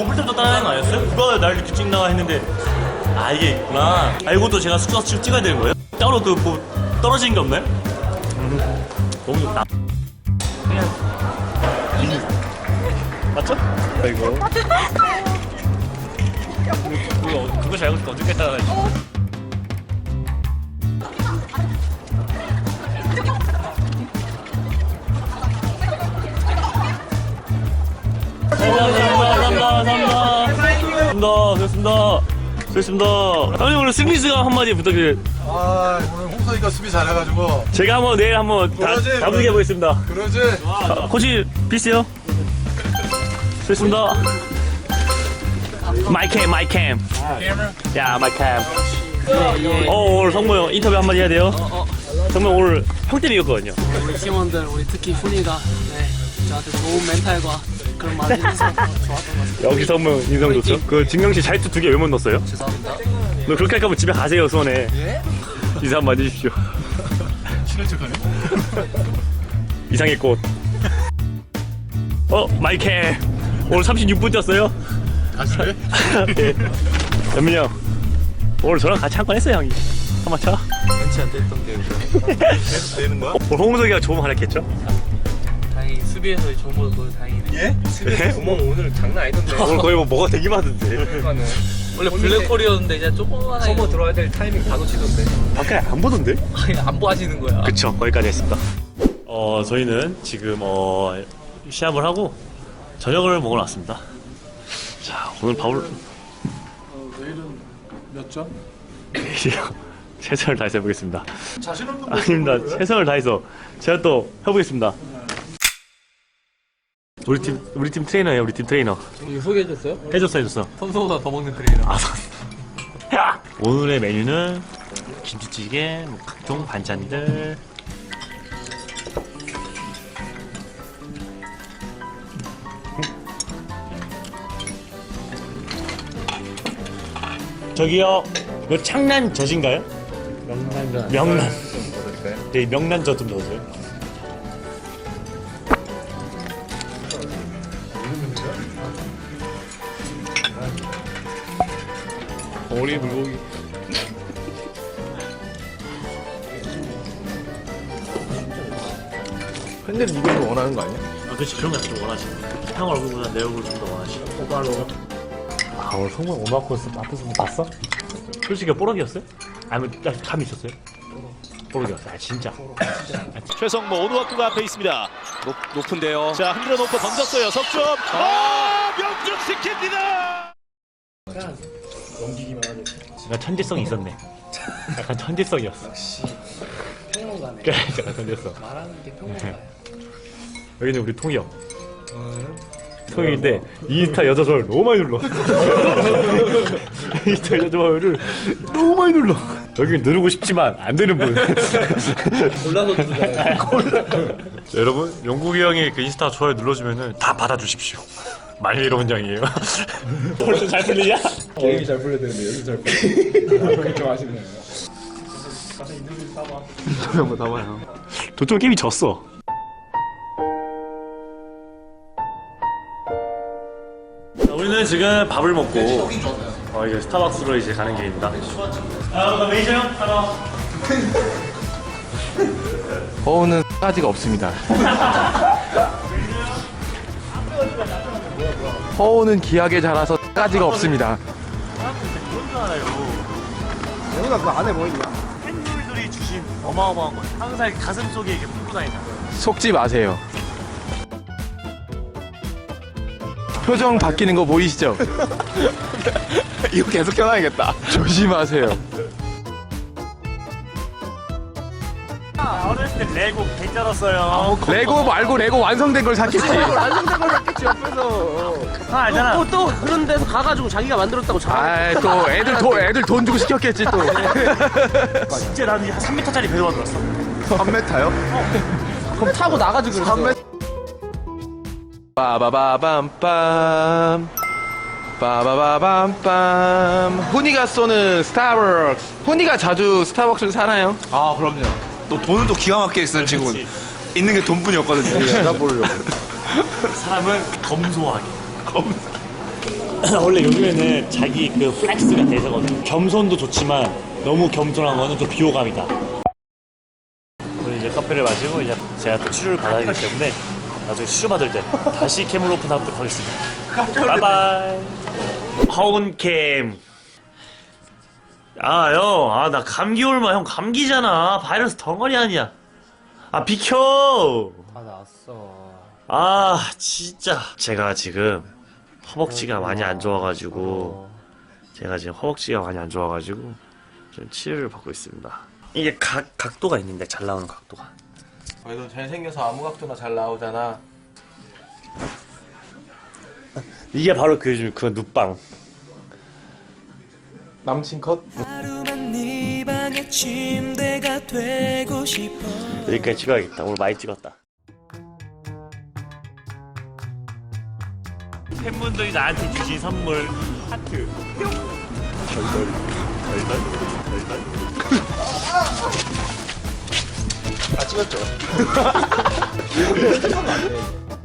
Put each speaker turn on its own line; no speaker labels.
목풀 때부터 따라하는 거 아니었어요? 누가 날 이렇게 찍나 했는데 아 이게 있구나 알고 또 제가 숙소 가서 찍어야 되는 거예요? 따로 그 뭐 떨어지는 게 없나요? 음, 너무 좋다 맞죠?
이거.
그거, 그거 잘못했다 어떻게 따라가지 감사합니다 감사합니다 감사합니다. 됐습니다. 됐습니다. 형님 오늘 승리스가 한마디 부탁드려요
아, 오늘 홍석이가 수비 잘해가지고.
제가 한번 내일 한번 다,
그러지, 그러지.
해보겠습니다.
그러지?
아, 코치 비스요? 됐습니다. 마이 캠 마이 캠. 야 마이 캠. 어 오늘 성모 형 인터뷰 한마디 해야 돼요? 정말 오늘 형 때문에 이겼거든요.
우리 팀원들, 우리 특히 훈이가 네, 저한테 좋은 멘탈과 그런 말을 해줘서 좋았던 것 같아요.
역시 성모 형 인성 좋죠 그 진경 씨 자유투 두 개 왜 못 넣었어요?
죄송합니다.
너 그렇게 할 거면 집에 가세요 수원에 인사 한번 해주십시오
친한 척하네.
이상의 꽃 어, 마이캠 오늘 36분 뛰었어요?
가실래?
예. 연민이 형 오늘 저랑 같이 한 건 했어요 형이 한번 쳐
벤치한테 했던 게 계속 되는 거야?
오늘 홍석이가 좋은 말 했겠죠?
수비에서 정보를 보여 다행이네.
예?
네?
구멍 오늘 장난 아니던데.
오늘 거의 뭐 뭐가 되기만 하던데
그러니까는
원래 블랙홀이었는데 이제 조그만하게
서버 들어와야 될 타이밍 다 놓치던데.
밖에 안 보던데?
그냥 안 보아지는 거야.
그쵸 거기까지 했습니다 어 저희는 지금 어 시합을 하고 저녁을 먹으러 왔습니다 자 오늘 밥을
내일은 몇 점?
최선을 다해서 해보겠습니다
자신 없는 거.
아닙니다 최선을 다해서 제가 또 해보겠습니다 우리 팀 우리 팀 트레이너예요 우리 팀 트레이너
이거 소개해줬어요?
해줬어 해줬어
선수보다 더 먹는 트레이너.
아, 야! 오늘의 메뉴는 김치찌개, 뭐 각종 반찬들. 저기요, 이거 창란 젓인가요? 명란젓. 명란. 네, 명란젓 좀 넣어줘요. 오리 불고기.
팬들이 이걸 원하는 거 아니야?
아, 그렇지 그런 거 좀 원하시네. 형 얼굴보다 내 얼굴 좀 더 원하시네. 오바로. 아, 오늘 성공 오마코스 앞에서 뭐 봤어? 솔직히 뽀록이었어요? 아니면 아, 감이 있었어요? 뽀록이었어. 아, 진짜.
최성모 오누아쿠가 앞에 있습니다.
높, 높은데요.
자 흔들어 놓고 던졌어요. 석점. 아, 명중 시킵니다.
제가 천재성이 있었네. 약간 천재성이었어.
평론가네.
그래, 약간 천재성.
말하는 게 평론가야.
여기는 우리 통이 형. 통이인데 인스타 여자 좋아요 너무 많이 눌러. 인스타 여자 좋아요를 너무 많이 눌러. 여기 누르고 싶지만 안 되는 분.
골라서 누르잖아요.
여러분 영국이 형의 그 인스타 좋아요 눌러주면은 다 받아주십시오. 말리 이런 장이에요. 벌써 잘 풀리냐?
게임이 잘 풀려야 되는데 여기 잘 풀려. 그게 좀 아쉽네요. 한번 담아요.
도쪽 게임이 졌어. 자, 우리는 지금 밥을 먹고 어, 이제 스타벅스로 이제 가는 길입니다. 아, 메이저 형 따라.
허우는 까지가 없습니다. 허우는 기하게 자라서 까지가 없습니다.
팬분들이 주신 어마어마한 거. 항상 가슴 속에 이렇게 품고 다니잖아.
속지 마세요. 표정 바뀌는 거 보이시죠? 이거 계속 켜놔야겠다. 조심하세요.
어렸을 때 레고 개쩔었어요.
레고 말고 레고 완성된 걸 샀겠지.
아, 알잖아.
또, 또 그런 데서 가가지고 자기가 만들었다고 자.
아이 또 애들 돈 애들 돈 주고 시켰겠지 또.
진짜 나는 한 3m짜리 배도 만들었어.
3m요?
그럼 타고 나가지고 그랬어.
빠바바밤빰 빠바바밤빰 훈이가 쏘는 스타벅스 훈이가 자주 스타벅스를 사나요?
아 그럼요. 또 돈은 또 기가 막히게 쓰는 친구는 있는 게 돈뿐이었거든요.
보려고
사람은 검소하게. 원래 요즘에는 자기 그 플렉스가 대세거든. 겸손도 좋지만 너무 겸손한 거는 좀 비호감이다. 오늘 이제 커피를 마시고 이제 제가 또 치료를 받아야 되기 때문에 나중에 치료 받을 때 다시 캠을 오픈하도록 하겠습니다. 바이바이. 허운캠. 아, 형. 아, 나 감기 올마. 형, 감기잖아. 바이러스 덩어리 아니야. 아, 비켜!
다 나왔어.
아, 진짜. 제가 지금 허벅지가 많이 안 좋아가지고, 제가 지금 허벅지가 많이 안 좋아가지고, 좀 치료를 받고 있습니다. 이게 각, 각도가 있는데, 잘 나오는 각도가.
그래도 잘생겨서 아무 각도나 잘 나오잖아.
이게 바로 그 요즘 그 눕방.
남친 컷?
하루만 네 방의 침대가 되고 싶어
여기까지 찍어야겠다. 오늘 많이 찍었다. 팬분들이 나한테 주신 선물 하트. 덜덜 덜덜 덜덜.
아 찍었죠.